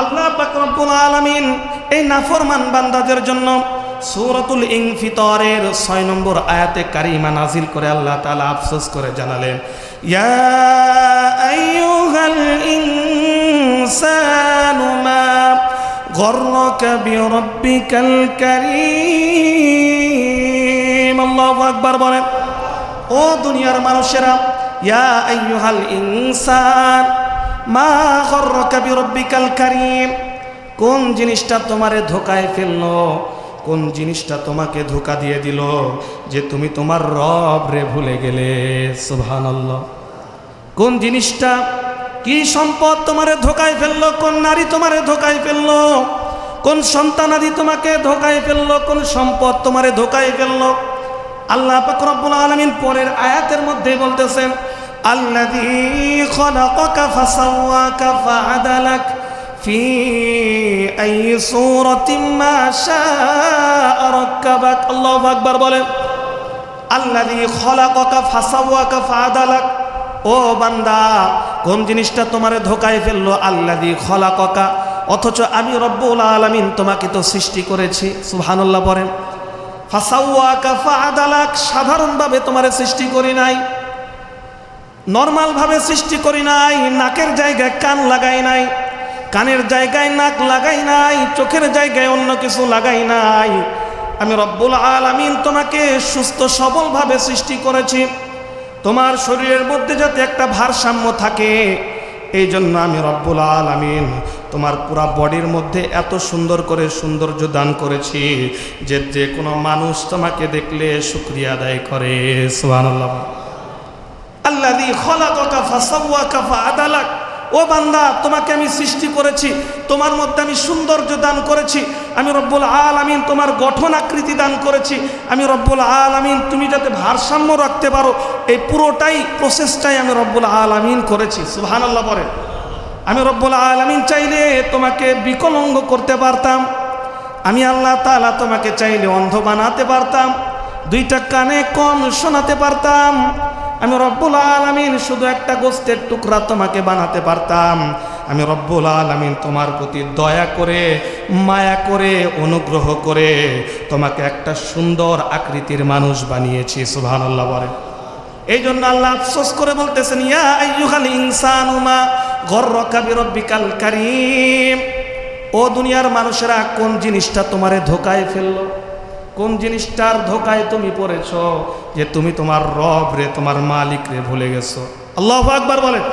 আল্লাহ পাক রব্বুল আলামিন এই নাফরমান বান্দাদের জন্য সূরাতুল ইনফিতরের 6 নম্বর আয়াতে কারিমা নাজিল করে আল্লাহ তালা আফসোস করে জানালেন বলেন, ও দুনিয়ার মানুষেরা, ইয়া ইনসান, মা কোন জিনিসটা তোমারে ধোকায় ফেলল? কোন জিনিসটা তোমাকে ধোকা দিয়ে দিল? যে তুমি তোমার রব রে ভুলে গেলে। সুবহানাল্লাহ। কোন জিনিসটা কি সম্পদ তোমারে ধোকায় ফেলল? কোন নারী তোমারে ধোকায় ফেলল? কোন সন্তানাদি তোমাকে ধোকায় ফেলল? কোন সম্পদ তোমারে ধোকায় ফেলল? আল্লাহ পাক রব্বুল আলামিন পরের আয়াতের মধ্যে বলতেছেন আল্লাযী খলাকাকা ফাসাওয়াকা ফাআদালাক ফি আই সূরাতিন মা শাআ রাক্কাবাক। আল্লাহু আকবার বলেন, আল্লাযী খলাকাকা ফাসাওয়াকা ফাআদালাক, ও বান্দা, কোন জিনিসটা তোমারে ধোকায় ফেলল? আল্লাদি খলা ককা অথচ আমি রব্বুল আলামিন তোমাকে তো সৃষ্টি করেছি। সুবহানাল্লাহ বলেন, ফাসাওয়াকা ফাআদালাক, সাধারণভাবে তোমারে সৃষ্টি করি নাই। নর্মালভাবে সৃষ্টি করি নাই, নাকের জায়গায় কান লাগাই নাই, কানের জায়গায় নাক লাগাই নাই, চোখের জায়গায় অন্য কিছু লাগাই নাই। আমি রব্বুল আলামিন তোমাকে সুস্থ সবলভাবে সৃষ্টি করেছি। তোমার শরীরের মধ্যে যাতে একটা ভারসাম্য থাকে এই জন্য আমি রব্বুল আলামিন তোমার পুরা বডির মধ্যে এত সুন্দর করে সৌন্দর্য দান করেছি যে যে কোনো মানুষ তোমাকে দেখলে শুক্রিয়া আদায় করে। সুবহানাল্লাহ। আল্লাযী খলাকাকা ফাসাওয়াকা ফাআদালাক। ও বান্দা, তোমাকে আমি সৃষ্টি করেছি, তোমার মধ্যে আমি সৌন্দর্য দান করেছি, আমি রব্বুল আলামিন তোমার গঠন আকৃতি দান করেছি, আমি রব্বুল আলামিন তুমি যাতে ভারসাম্য রাখতে পারো, এই পুরোটাই প্রসেসটাই আমি রব্বুল আলামিন করেছি, সুবহানাল্লাহ বলে আমি রব্বুল আলামিন চাইলে তোমাকে বিকলঙ্গ করতে পারতাম, আমি আল্লাহ তাআলা তোমাকে চাইলে অন্ধ বানাতে পারতাম, দুইটা কানে কম শোনাতে পারতাম আমি রব্বুল আলমিন শুধু একটা গোস্তের টুকরা তোমাকে বানাতে পারতাম। আমি রব্বুল আলমিন তোমার প্রতি দয়া করে, মায়া করে, অনুগ্রহ করে তোমাকে একটা সুন্দর আকৃতির মানুষ বানিয়েছি সুহান আল্লাহ বলে। এই জন্য আল্লাহ আফসোস করে বলতেছেন, ইয়া আইয়ুহাল ইনসানুমা গররাকা বিরাব্বিকাল কারীম। ও দুনিয়ার মানুষেরা কোন জিনিসটা তোমারে ধোকায় ফেলল? কোন জিনিসটার ধোকায় তুমি পড়েছ? যে তুমি তোমার রব রে, তোমার মালিক রে ভুলে গেছো। আল্লাহ আকবার বলেন।